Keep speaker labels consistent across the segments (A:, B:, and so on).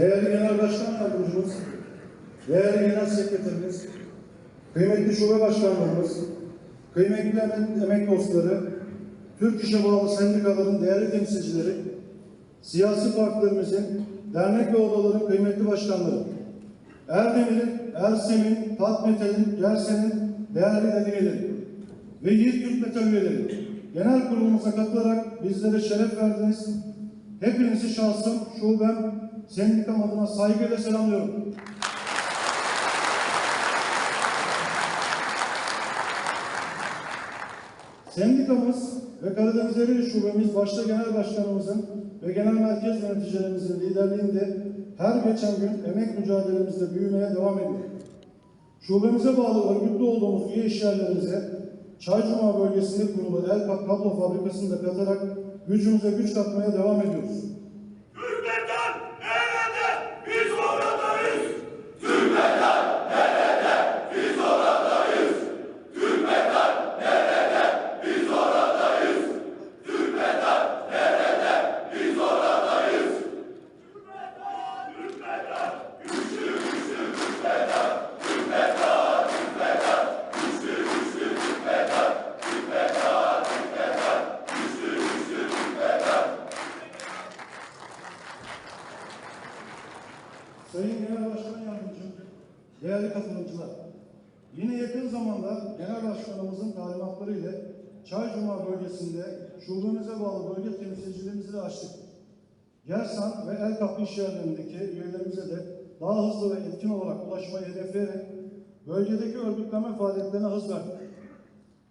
A: değerli Genel Başkan Yardımcımız, değerli Genel Sekreterimiz, kıymetli şube başkanlarımız, kıymetli emek, dostları, Türk İş'e bağlı sendikaların değerli temsilcileri, siyasi partilerimizin, dernek ve odaların kıymetli başkanları, Erdemir'in, Ersem'in, Tatmetel'in, Gersen'in değerli delegeleri ve Yiğit Türk Metal üyeleri genel kurulumuza katılarak bizlere şeref verdiniz. Hepinizi şahsım, şubem, sendikam adına saygıyla selamlıyorum. Sendikamız ve Karadeniz Ereğli Şubemiz başta Genel Başkanımızın ve Genel Merkez Yöneticilerimizin liderliğinde her geçen gün emek mücadelemizde büyümeye devam ediyor. Şubemize bağlı örgütlü olduğumuz üye işyerlerimize Çaycuma bölgesinde kurulu Elpak Kablo Fabrikası'nda katarak gücümüze güç katmaya devam ediyoruz.
B: Türkmenler nerede? Biz oradayız.
A: Sayın Genel Başkan Yardımcım, değerli katılımcılar, yine yakın zamanda Genel Başkanımızın talimatları ile Çaycuma bölgesinde şubemize bağlı bölge temsilcilerimizi de açtık. Gersan ve El Kapı iş yerlerindeki üyelerimize de daha hızlı ve etkin olarak ulaşmayı hedefleyerek bölgedeki örgütleme faaliyetlerine hız verdik.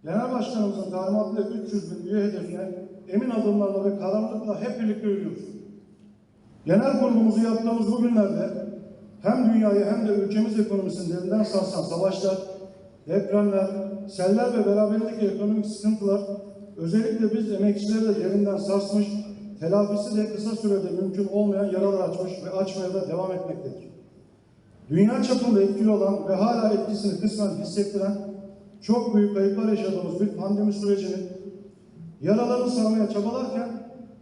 A: Genel Başkanımızın talimatıyla 300 bin üye hedefine emin adımlarla ve kararlılıkla hep birlikte yürüyoruz. Genel kurulumuzu yaptığımız bu günlerde hem dünyayı hem de ülkemiz ekonomisini derinden sarsan savaşlar, depremler, seller ve beraberindeki ekonomik sıkıntılar özellikle biz emekçileri de derinden sarsmış, telafisi de kısa sürede mümkün olmayan yaralar açmış ve açmaya da devam etmektedir. Dünya çapında etkili olan ve hala etkisini kısmen hissettiren çok büyük kayıplar yaşadığımız bir pandemi sürecinin yaralarını sarmaya çabalarken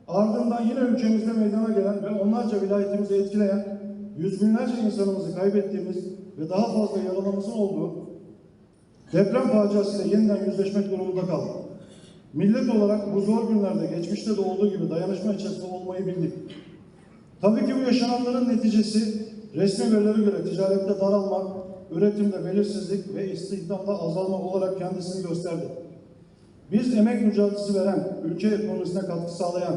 A: ardından yine ülkemizde meydana gelen ve onlarca vilayetimizi etkileyen yüz binlerce insanımızı kaybettiğimiz ve daha fazla yaralımızın olduğu deprem faciasıyla yeniden yüzleşmek durumunda kaldık. Millet olarak bu zor günlerde geçmişte de olduğu gibi dayanışma içerisinde olmayı bildik. Tabii ki bu yaşananların neticesi resmi verilere göre ticarette daralma, üretimde belirsizlik ve istihdamda azalma olarak kendisini gösterdi. Biz emek mücadelesi veren, ülke ekonomisine katkı sağlayan,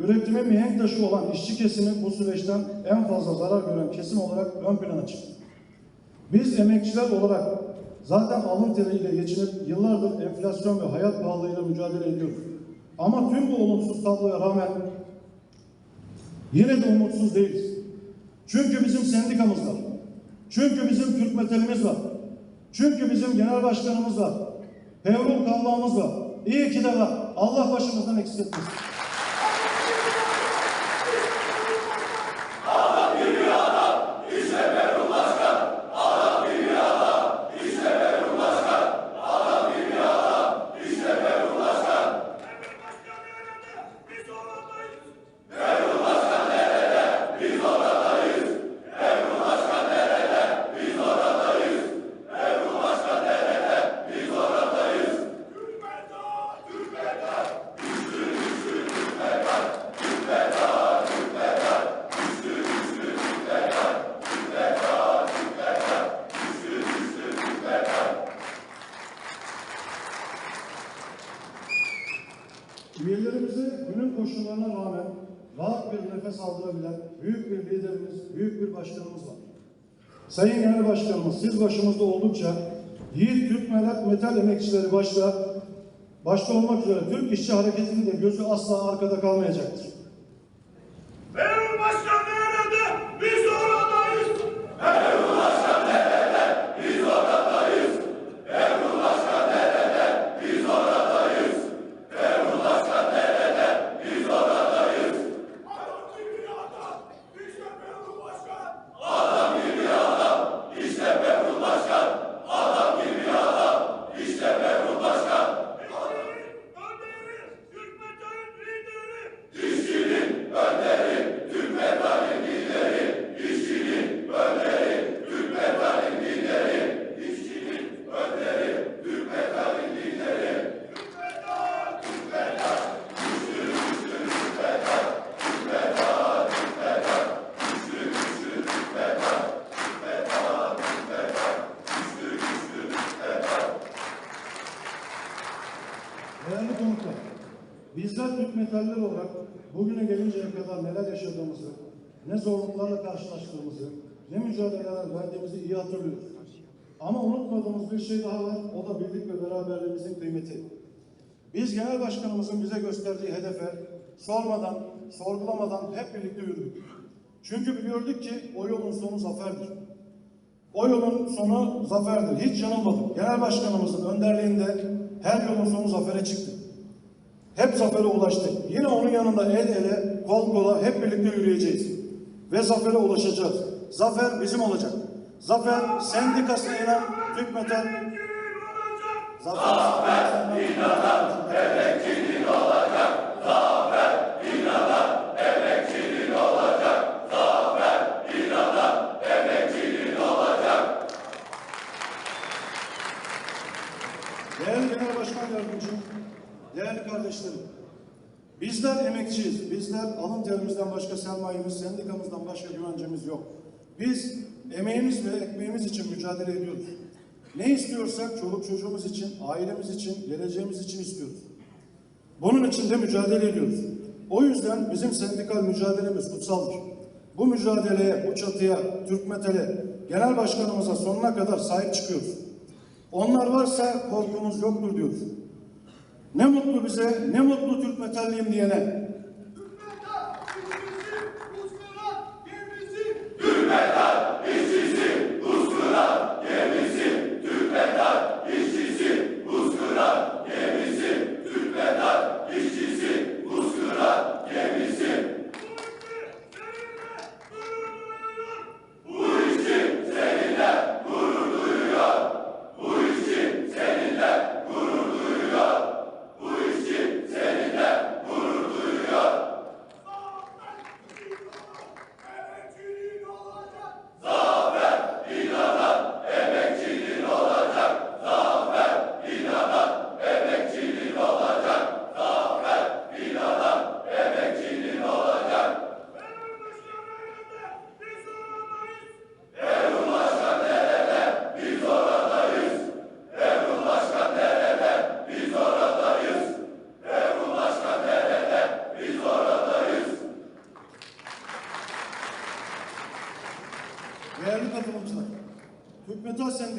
A: üretime mihenk taşı olan işçi kesimi bu süreçten en fazla zarar gören kesim olarak ön plana çıktı. Biz emekçiler olarak zaten alın teriyle geçinip yıllardır enflasyon ve hayat pahalılığıyla mücadele ediyoruz. Ama tüm bu olumsuz tabloya rağmen yine de umutsuz değiliz. Çünkü bizim sendikamız var. Çünkü bizim Türk metalimiz var. Çünkü bizim genel başkanımız var. Pevrul kavlamız var. İyi ki de var. Allah başımızdan eksik etmesin.
B: Biz oradayız.
A: Üyelerimize günün koşullarına rağmen rahat bir nefes aldırabilen büyük bir liderimiz, büyük bir başkanımız var. Sayın Genel Başkanımız, siz başımızda oldukça Yiğit Türk Metal, Metal Emekçileri başta, başta olmak üzere Türk İşçi Hareketi'nin de gözü asla arkada kalmayacaktır.
B: Benim başkan Türk
A: metaller olarak bugüne gelinceye kadar neler yaşadığımızı, ne zorluklarla karşılaştığımızı, ne mücadeleler verdiğimizi iyi hatırlıyoruz. Ama unutmadığımız bir şey daha var, o da birlik ve beraberliğimizin kıymeti. Biz genel başkanımızın bize gösterdiği hedefe sormadan, sorgulamadan hep birlikte yürüdük. Çünkü biliyorduk ki o yolun sonu zaferdir. O yolun sonu zaferdir. Hiç yanılmadık. Genel başkanımızın önderliğinde her yolun sonu zafere çıktı. Hep zafere ulaştık. Yine onun yanında el ele, kol kola hep birlikte yürüyeceğiz. Ve zafere ulaşacağız. Zafer bizim olacak. Zafer sendikasına inen Türk Metal Zafer, Değerli Genel Başkan Yardımcım, değerli kardeşlerim, bizler emekçiyiz. Bizler alın terimizden başka sermayemiz, sendikamızdan başka güvencemiz yok. Biz emeğimiz ve ekmeğimiz için mücadele ediyoruz. Ne istiyorsak çoluk çocuğumuz için, ailemiz için, geleceğimiz için istiyoruz. Bunun için de mücadele ediyoruz. O yüzden bizim sendikal mücadelemiz kutsaldır. Bu mücadeleye, bu çatıya, Türk Metal'e, genel başkanımıza sonuna kadar sahip çıkıyoruz. Onlar varsa korkumuz yoktur diyoruz. Ne mutlu bize, ne mutlu Türk Metalliyim diyene.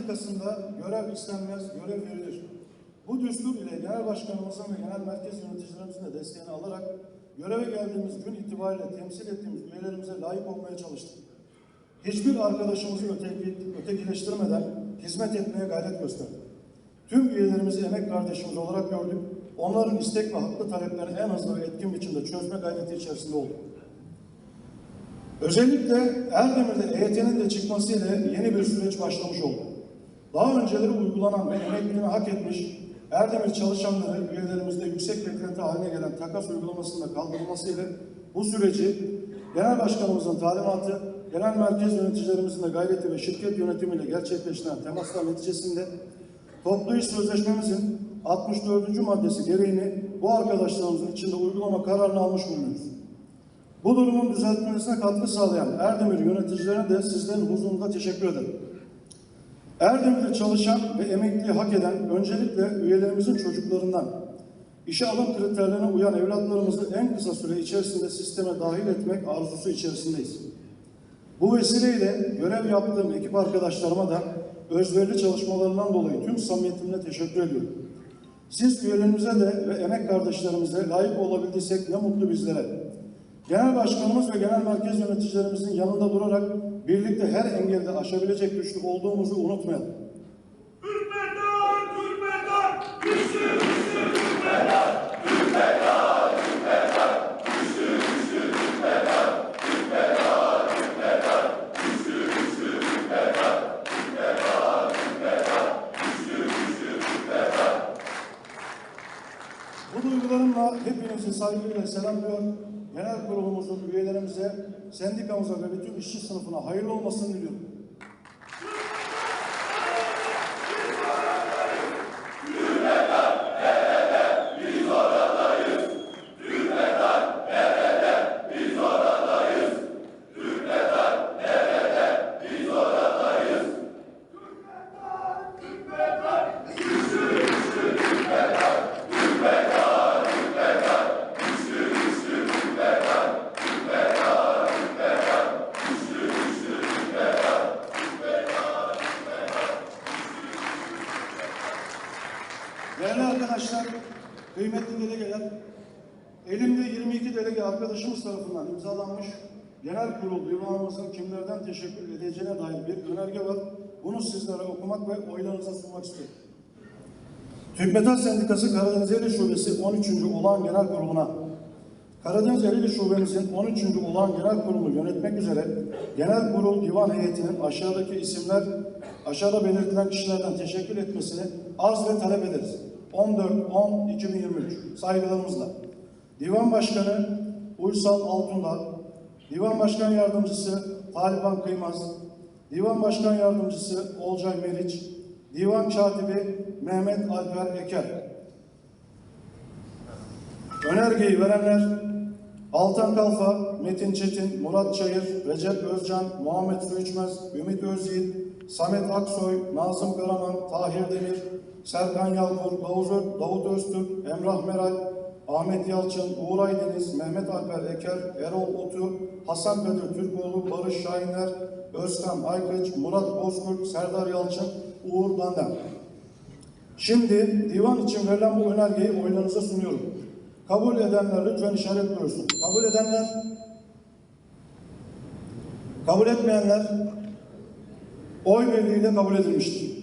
A: Sendikası'nda görev istenmez, görev verilir. Bu düstur ile genel başkanımızın ve genel merkez yöneticilerimizin de desteğini alarak göreve geldiğimiz gün itibariyle temsil ettiğimiz üyelerimize layık olmaya çalıştık. Hiçbir arkadaşımızı öteki, ötekileştirmeden hizmet etmeye gayret gösterdik. Tüm üyelerimizi emek kardeşimiz olarak gördük. Onların istek ve haklı taleplerini en hızlı ve etkin biçimde çözme gayreti içerisinde olduk. Özellikle Erdemir'de EYT'nin de çıkmasıyla yeni bir süreç başlamış oldu. Daha önceleri uygulanan ve emekliliğini hak etmiş Erdemir çalışanları üyelerimizde yüksek beklenti haline gelen takas uygulamasında kaldırılmasıyla bu süreci Genel Başkanımızın talimatı, genel merkez yöneticilerimizin de gayreti ve şirket yönetimiyle gerçekleştiren temaslar neticesinde toplu iş sözleşmemizin 64. maddesi gereğini bu arkadaşlarımızın içinde uygulama kararını almış bulunuyoruz. Bu durumun düzeltmesine katkı sağlayan Erdemir yöneticilerine de sizlerin huzurunda teşekkür ederim. Erdemir'de çalışan ve emekliyi hak eden öncelikle üyelerimizin çocuklarından işe alım kriterlerine uyan evlatlarımızı en kısa süre içerisinde sisteme dahil etmek arzusu içerisindeyiz. Bu vesileyle görev yaptığım ekip arkadaşlarıma da özverili çalışmalarından dolayı tüm samimiyetimle teşekkür ediyorum. Siz üyelerimize de ve emek kardeşlerimize layık olabildiysek ne mutlu bizlere. Genel Başkanımız ve Genel Merkez Yöneticilerimizin yanında durarak birlikte her engelde aşabilecek güçlü olduğumuzu unutmayalım.
B: Türk Metal, güçlü, güçlü Metal, Türk Metal, güçlü, güçlü Türk Metal, güçlü, güçlü Türk Metal.
A: Bu duygularımla hepinizi saygıyla selamlıyor. Genel kurulumuzun üyelerimize, sendikamıza ve bütün işçi sınıfına hayırlı olmasını diliyorum.
B: Türk Metal, güçlü, güçlü Türk Metal. Türk Metal,
A: arkadaşlar, kıymetli delegeler, elimde 22 delege arkadaşımız tarafından imzalanmış genel kurul divanımızın kimlerden teşekkür edeceğine dair bir önerge var. Bunu sizlere okumak ve oylarınıza sunmak istiyorum. Türk Metal Sendikası Karadeniz Eylül Şubesi 13. Olağan Genel Kurulu'na Karadeniz Eylül Şubemizin 13. Olağan Genel Kurulu'nu yönetmek üzere Genel Kurul Divan Heyetinin aşağıdaki isimler aşağıda belirtilen kişilerden teşekkür etmesini arz ve talep ederiz. 14-10-2023 saygılarımızla. Divan Başkanı Uysal Altundağ, Divan Başkan Yardımcısı Taliban Kıymaz, Divan Başkan Yardımcısı Olcay Meriç, Divan Katibi Mehmet Alper Eker. Önergeyi verenler Altan Kalfa, Metin Çetin, Murat Çayır, Recep Özcan, Muhammed Söğüçmez, Ümit Özyiğit, Samet Aksoy, Nazım Karaman, Tahir Demir, Serkan Yalkur, Davut Öztürk, Emrah Meral, Ahmet Yalçın, Uğur Aydeniz, Mehmet Alper Eker, Erol Otu, Hasan Kadir Türkoğlu, Barış Şahiner, Özkan Aykıç, Murat Bozkurt, Serdar Yalçın, Uğur Dandem. Şimdi divan için verilen bu önergeyi oylarınıza sunuyorum. Kabul edenler lütfen işaret buyursun. Kabul edenler, kabul etmeyenler oy birliğiyle kabul edilmiştir.